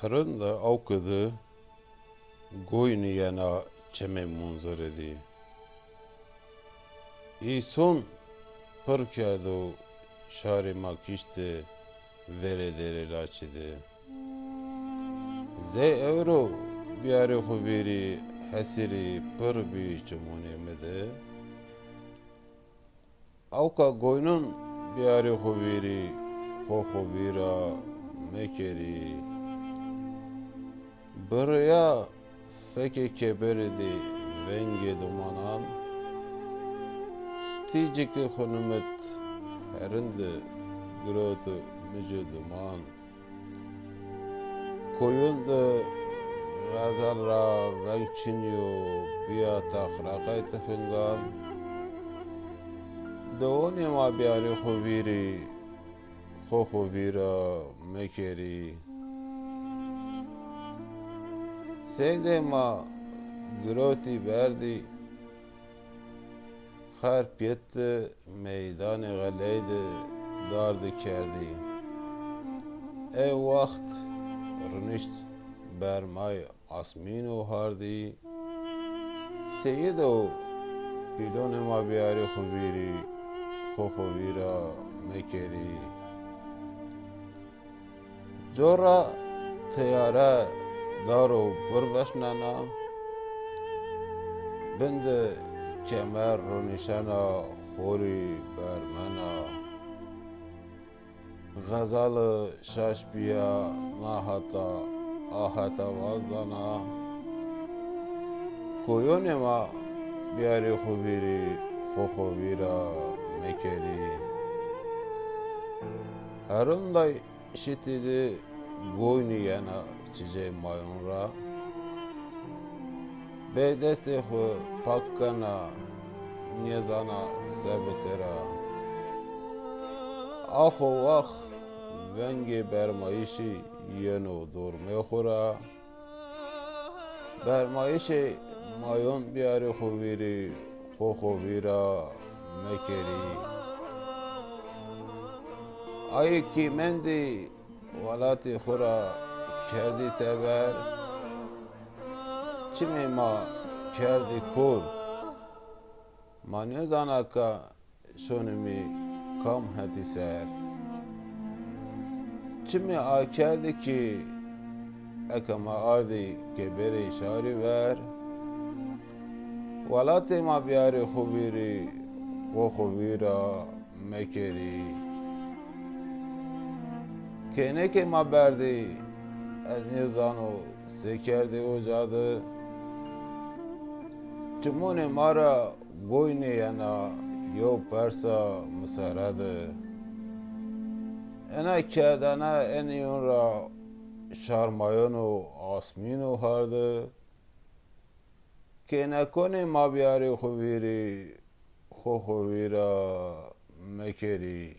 Herinde avkadı goyni yana çeme munzaredi. İson pır kerdo şari makişte vere dere laçidi. Ze evro biare huveri hasiri pır bi çumunemede. Avka goynun biare huveri ho hovira mekeri. Buraya feke keberedi venge dumanan Ticiki hunumet herinde grotu mücü duman. Koyundu gazalra venkçinyo biya takraqay tefingan Doğuni ma biyari huviri Ho huvira mekeri Sevde ma groti verdi. Harp yetti meydan galeydi dardı kerdi. Ey vakt rınışt bermay asmin o hardi. Seyyid o pilon ma biyari huviri Khokhuvira mekeri. Jora teyara دارو بربشنانا بند کمر رو نشانا خوری برمنا غزال شاش بیا ناهتا آهتا وازدانا کویون ما بیاری خوبیری خو خوبیرا مکری هرون دای شتیدی گوینی yana çiçeği mayonra be deste xu pakkana niyazana sebkira axo vax vengi bermayişi yeno durme xura bermayişi mayon biyari xuviri xo xuvira mekeri. Ay ki mendi walati xura کردی تبر چی ما کردی کور ما نزانا که شونمی کام هتی سر چی می آ کردی که اکما آردی که بری شاری ور ولات ما بیاری خوبیری و خوبیرا مکری کنه که ما بردی از نیزانو سکرده و جاده چمون مارا گوینه ینا یو پرسا مسرده انا کردنا انیون را شارمایون و آسمین و هرده که نکنه ما بیاری خوبیری خو خوبی را مکری